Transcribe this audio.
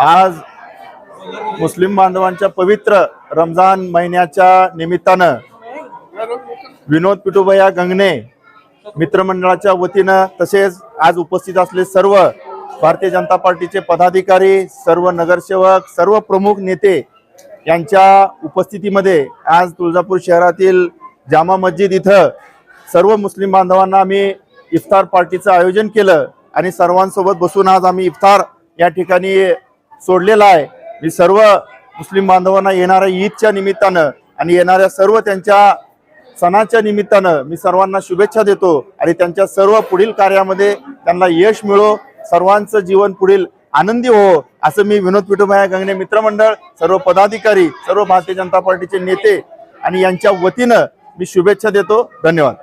आज मुस्लिम बांधवांच्या पवित्र रमजान महिन्याच्या निमित्तानं विनोद पिटुबया गंगणे मित्रमंडळाच्या वतीनं तसेच आज उपस्थित असले सर्व भारतीय जनता पार्टीचे पदाधिकारी सर्व नगरसेवक सर्व प्रमुख नेते यांच्या उपस्थितीमध्ये आज तुळजापूर शहरातील जामा मस्जिद इथं सर्व मुस्लिम बांधवांना आम्ही इफ्तार पार्टीचं आयोजन केलं आणि सर्वांसोबत बसून आज आम्ही इफ्तार या ठिकाणी सोडलेला आहे. मी सर्व मुस्लिम बांधवांना येणाऱ्या ईदच्या निमित्तानं आणि येणाऱ्या सर्व त्यांच्या सणाच्या निमित्तानं मी सर्वांना शुभेच्छा देतो आणि त्यांच्या सर्व पुढील कार्यामध्ये त्यांना यश मिळो सर्वांचं जीवन पुढील आनंदी हो असं मी विनोद पिठोबाया गंगणे मित्रमंडळ सर्व पदाधिकारी सर्व भारतीय जनता पार्टीचे नेते आणि यांच्या वतीनं मी शुभेच्छा देतो. धन्यवाद.